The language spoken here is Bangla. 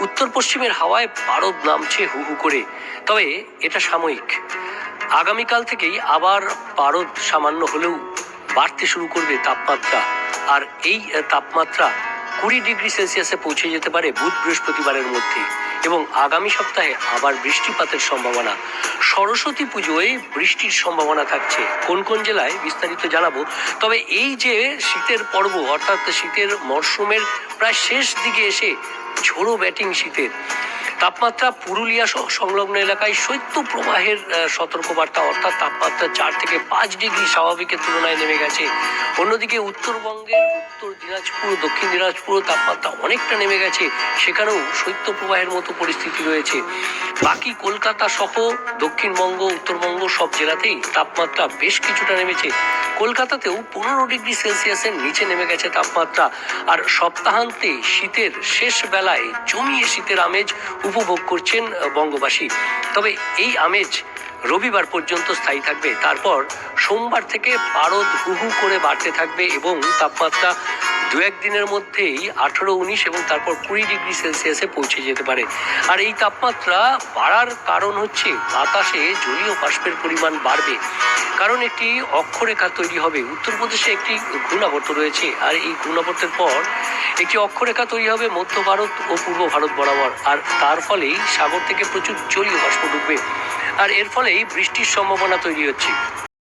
উত্তর পশ্চিমের হাওয়ায় পারদ নামছে হু হু করে। তবে এটা সাময়িক। আগামীকাল থেকেই আবার পারদ সামান্য হলেও বাড়তে শুরু করবে তাপমাত্রা। আর এই তাপমাত্রা কুড়ি ডিগ্রি সেলসিয়াসে পৌঁছে যেতে পারে বুধ বৃহস্পতিবারের মধ্যে এবং আগামী সপ্তাহে আবার বৃষ্টিপাতের সম্ভাবনা। সরস্বতী পুজোয় বৃষ্টির সম্ভাবনা থাকছে। কোন কোন জেলায় বিস্তারিত জানাব। তবে এই যে শীতের পর্ব, অর্থাৎ শীতের মরশুমের প্রায় শেষ দিকে এসে ঝোড়ো ব্যাটিং শীতের। তাপমাত্রা পুরুলিয়া সংলগ্ন এলাকায় শৈত্য প্রবাহের সতর্কবার্তা, অর্থাৎ তাপমাত্রা চার থেকে পাঁচ ডিগ্রি স্বাভাবিকের তুলনায় নেমে গেছে। অন্যদিকে উত্তরবঙ্গের উত্তর দিনাজপুর, দক্ষিণ দিনাজপুর তাপমাত্রা অনেকটা নেমে গেছে। সেখানেও শৈত্য প্রবাহের মতো পরিস্থিতি রয়েছে। বাকি কলকাতা সহ দক্ষিণবঙ্গ, উত্তরবঙ্গ সব জেলাতেই তাপমাত্রা বেশ কিছুটা নেমেছে। কলকাতাতেও পনেরো ডিগ্রি সেলসিয়াসের নিচে নেমে গেছে তাপমাত্রা। আর সপ্তাহান্তে শীতের শেষ বেলায় জমিয়ে শীতের আমেজ উপভোগ করছেন বঙ্গবাসী। তবে এই আমেজ রবিবার পর্যন্ত স্থায়ী থাকবে। তারপর সোমবার থেকে পারদ হু হু করে বাড়তে থাকবে এবং তাপমাত্রা দু একদিনের মধ্যেই আঠারো, উনিশ এবং তারপর কুড়ি ডিগ্রি সেলসিয়াসে পৌঁছে যেতে পারে। আর এই তাপমাত্রা বাড়ার কারণ হচ্ছে বাতাসে জলীয় বাষ্পের পরিমাণ বাড়বে। কারণ একটি অক্ষরেখা তৈরি হবে। উত্তরপ্রদেশে একটি ঘূর্ণাবর্ত রয়েছে। আর এই ঘূর্ণাবর্তের পর একটি অক্ষরেখা তৈরি হবে মধ্য ভারত ও পূর্ব ভারত বরাবর। আর তার ফলেই সাগর থেকে প্রচুর জলীয় বাষ্প ঢুকবে। আর এর ফলেই বৃষ্টির সম্ভাবনা তৈরি হচ্ছে।